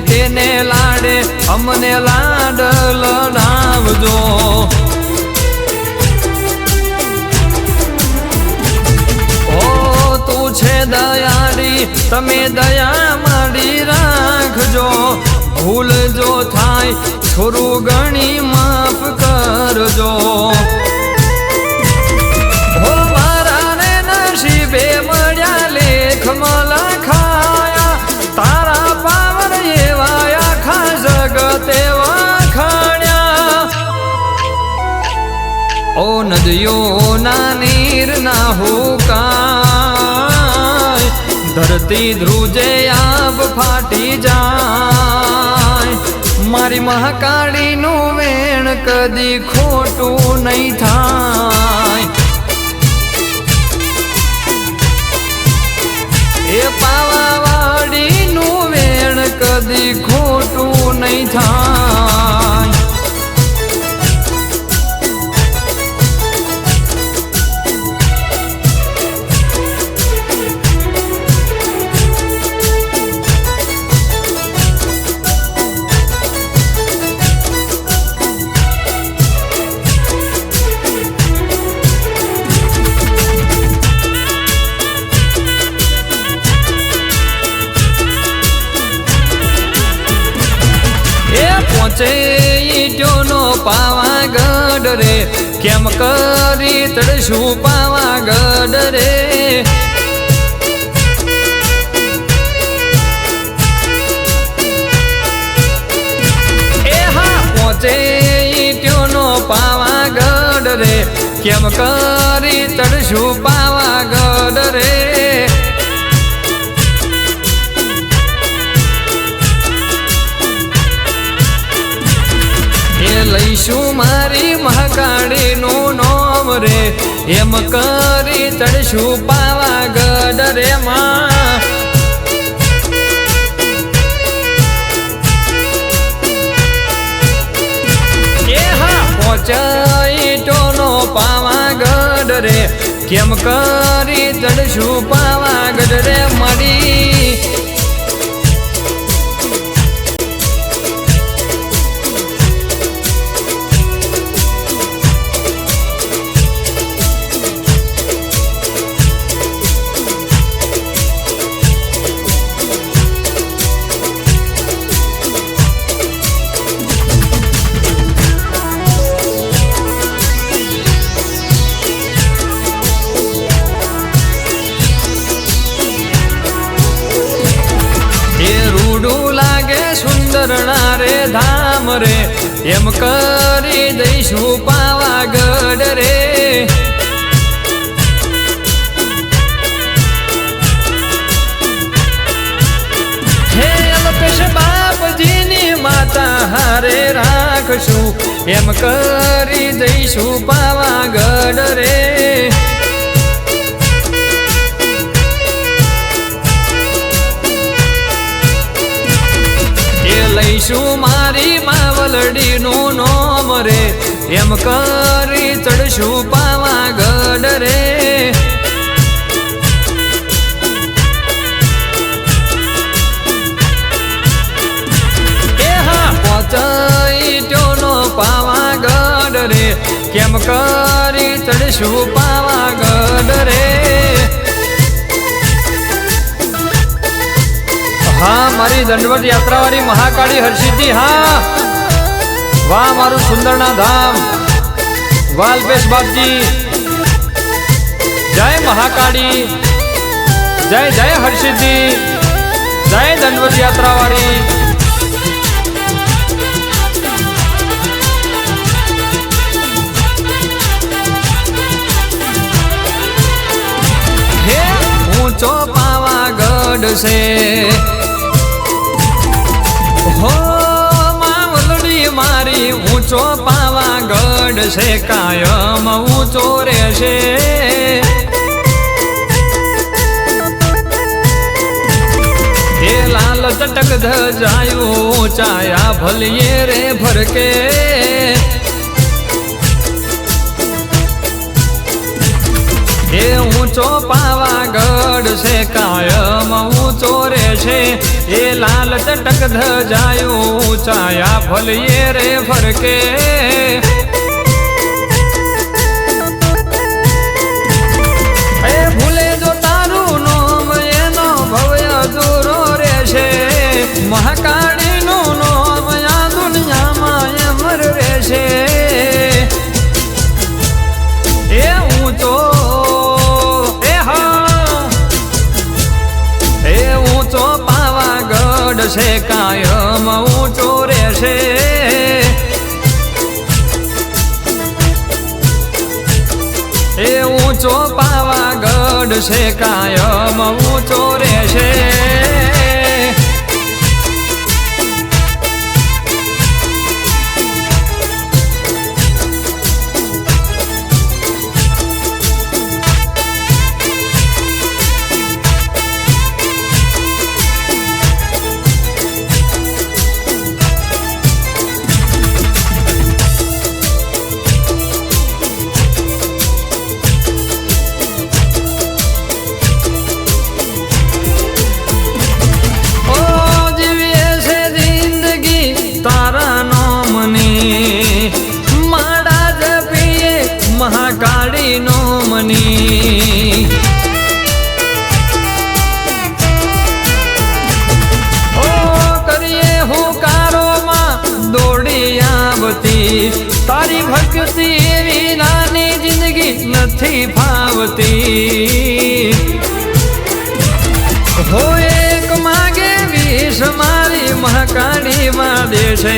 તેને લાડે, અમને લાડ લડાવજો. ઓ, તું છે દયાળી, તમે દયા મારી રાખજો. ભૂલ જો થાય થોડું ગણી માફ કરજો. ધરતી ધ્રુજે આબ ફાટી જાય. મારી મહાકાળીનું વેણ કદી ખોટું નહીં થાય. એ પાવાવાડીનું વેણ કદી ખોટું નહીં થાય. કેમ કરી તડશું પાવાગઢ રે એ હા, પહોંચે ઈટ્યોનો પાવાગઢ રે કેમ કરી તડશું પાવાગઢ રે લઈશું મારી મહાકાળીનું નોમ રે. એમ કરી ચડશું પાવાગઢ રે માં. એ હા, પહોંચાઈ ટોનો પાવાગઢ રે કેમ કરી ચડશું પાવાગઢ એમ કરી દઈશું પાવાગઢ રે. બાપજીની માતા હારે રાખશું. એમ કરી દઈશું પાવાગઢ રે. એ લઈશું મારી રે એમ કરી ચડશું પાવાગઢ રે. પાવાગઢ રે. કેમ કરી ચડશું પાવાગઢ રે. હા, મારી દંડવત યાત્રાવાળી મહાકાળી હર્ષિદ્ધિ હા. વાહ મારું સુંદરના ધામ, વાલપેશ બાપજી. જય મહાકાળી, જય જય હર્ષિદ્ધિ જય દંડવત યાત્રાવાળી. ઊંચો પાવાગઢ છે. હો પાવાગઢ છે કાયમ ઊંચો રહેશે. હે લાલ ચટક ધજાયું ઊંચાયા ભલીએ રે ભરકે. એ ઊંચો પાવાગઢ છે, કાયમ ઊંચો રે છે. એ લાલ ચટક ધજાયું ઊંચાયા ભલીએ રે ફરકે. એ છે કાયમ. મહાકાળી માં દેશે.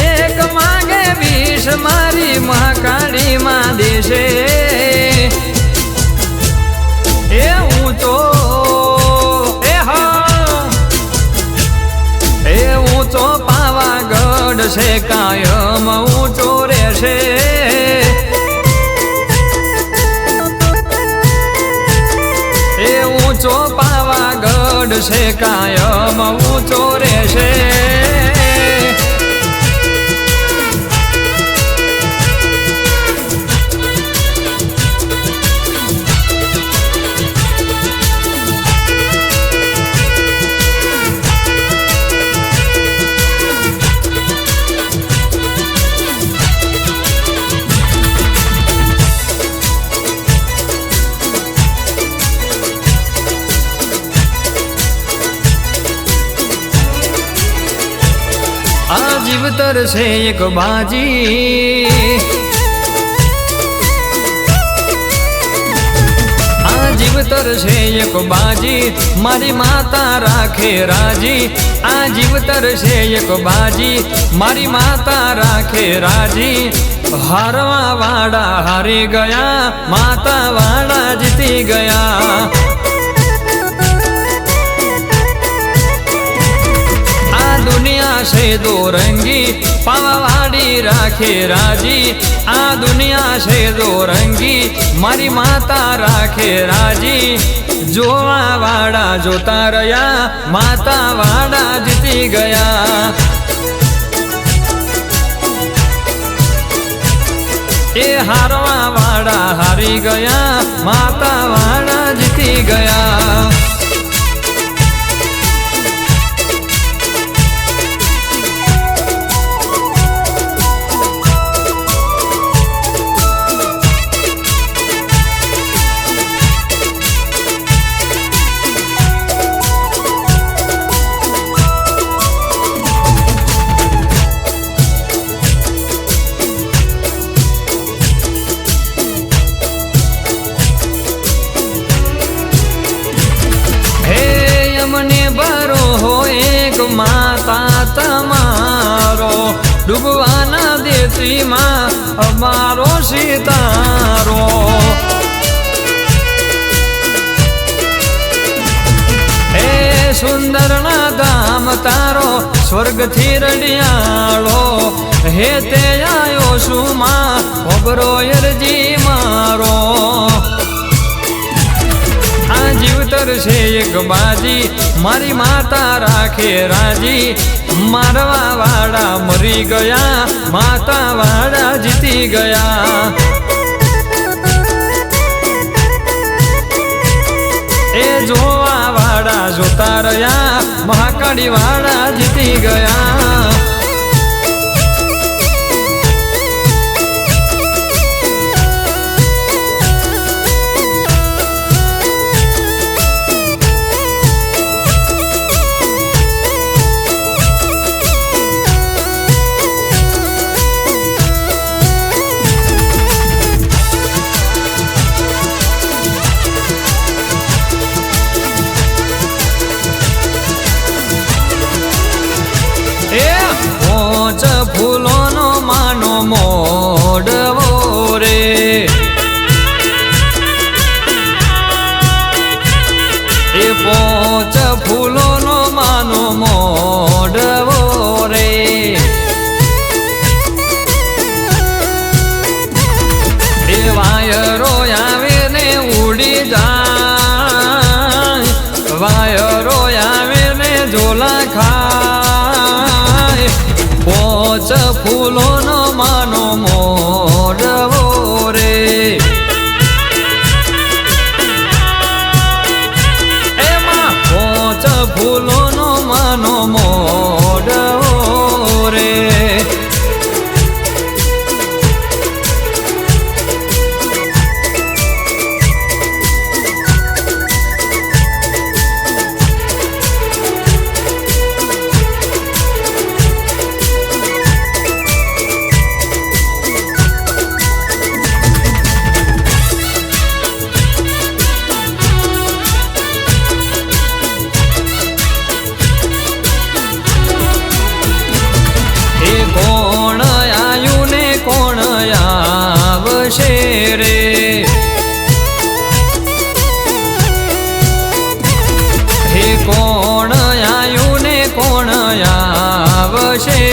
એક માગે વીસ મારી મહાકાળી માં દેશે. એ તો એ હા. એ પાવાગઢ છે, કાયમ ઊંચો રહેશે. એ ઊંચો પાવાગઢ છે, કાયમ ઊંચો આ જીવતર છે એક બાજી આ જીવતર છે એક બાજી મારી માતા રાખે રાજી આ જીવતર છે એક બાજી મારી માતા રાખે રાજી હારવા વાળા હારી ગયા માતા વાળા જીતી ગયા દુનિયા છે દોરંગી પાવાવાડી રાખે રાજી આ દુનિયા છે દોરંગી મારી માતા રાખે રાજી જોવા વાળા જોતા રહ્યા માતા વાળા જીતી ગયા એ હારવા વાળા હારી ગયા માતા વાળા જીતી ગયા સ્વર્ગથી રડિયાળો, હે તે આયો શું માં, ઓબરો અરજી મારો. આ જીવતર છે એક બાજી, મારી માતા રાખે રાજી. મારવા વાળા મરી ગયા, માતા વાળા જીતી ગયા. જોવા વાળા જોતા રહ્યા કડીવાળા જીતી ગયા.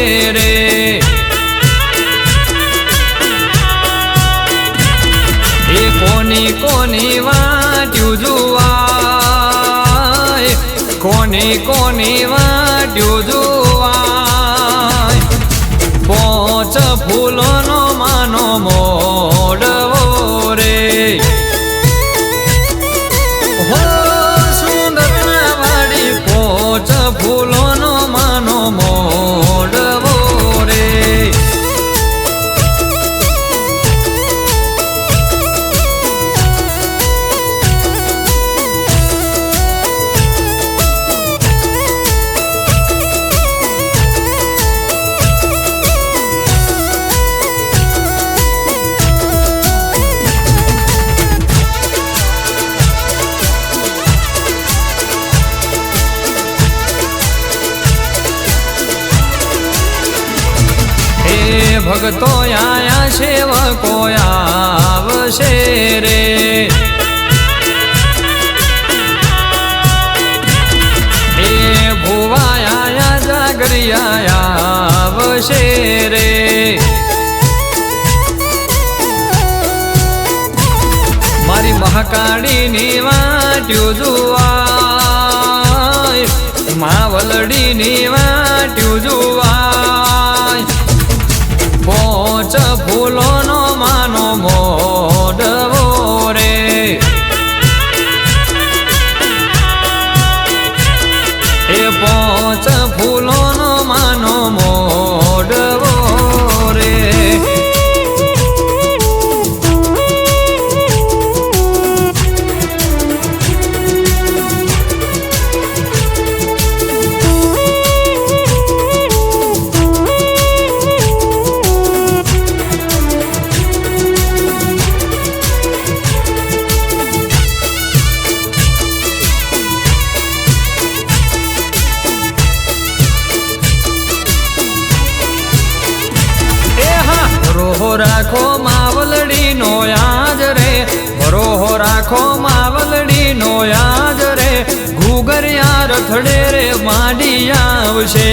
ser કાઢીની વાટ્યું જુવાય માવલડીની વાટ ઘુગરિયા રથડે રે માંડી આવશે.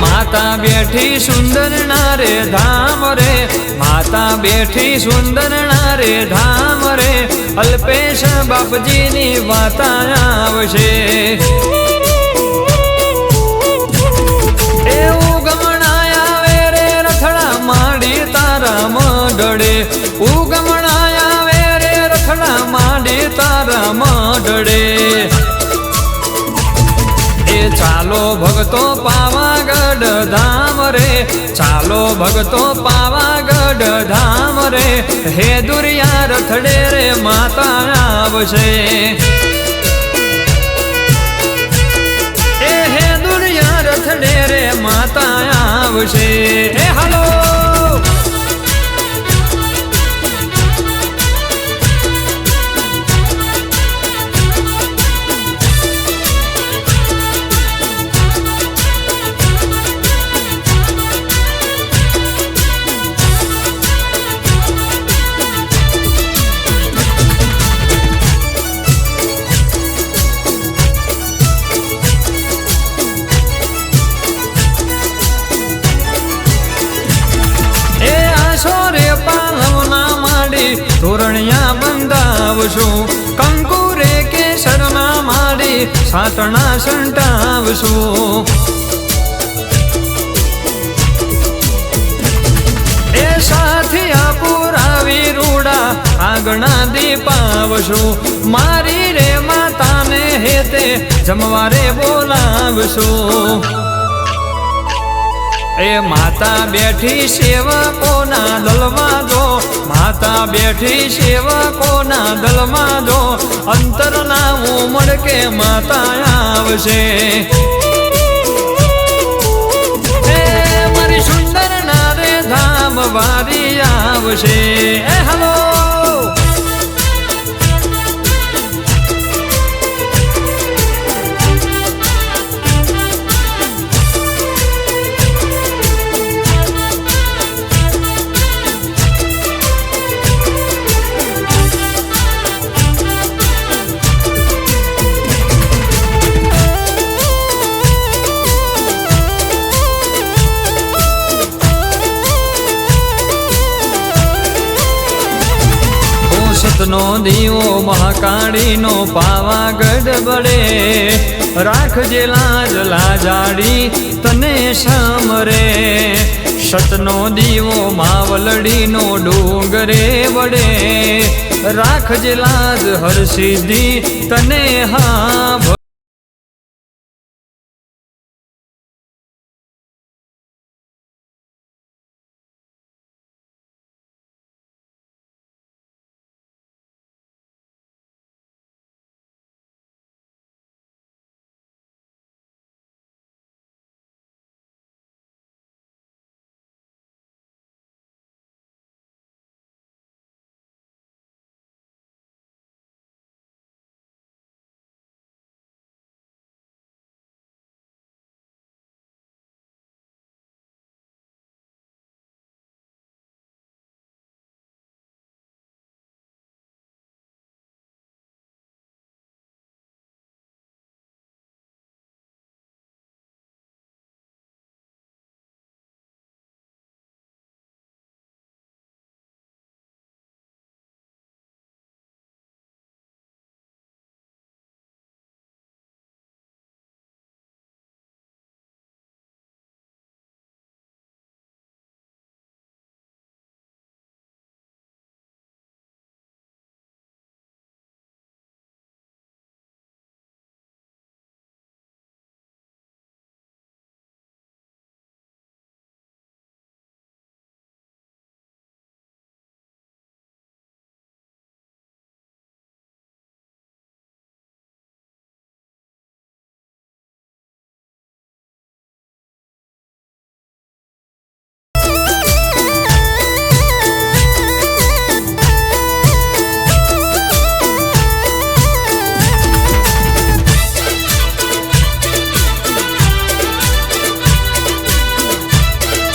માતા બેઠી સુંદર નારે ધામ રે, માતા બેઠી સુંદર નારે ધામ રે, અલ્પેશ બાપજીની વાતા આવશે. એવું ગમણાય આવે રે રથડા માડી તારા મડડે ઉ તારા મઢડે. એ ચાલો ભગતો પાવાગઢ ધામ રે. ચાલો ભગતો પાવાગઢ ધામ રે. હે દુરિયા રથડે રે, માતા આવશે એ હે દુરિયા રથડે રે, માતા આવશે હે હલો. બંધાવશું કંકુરે કેસરમાં મારી સાતણા સંટાવશું એ સાથિયા પુરાવી રૂડા આગણા દીપાવશું મારી રે માતાને હેતે જમવારે બોલાવશું. એ માતા બેઠી સેવકોના દલમાં જો, માતા બેઠી સેવકોના દલમાં જો, અંતરના ઉમળ કે માતા આવશે. મારી સુંદર નારે ધામ વારી આવશે. હલો! સતનો દીવો મહાકાળીનો પાવાગઢ બળે. રાખજે લાજ લાજાડી તને સામરે સતનો દીવો માવલડીનો ડુંગરે વડે રાખજે લાજ હર સિદ્ધિ તને હા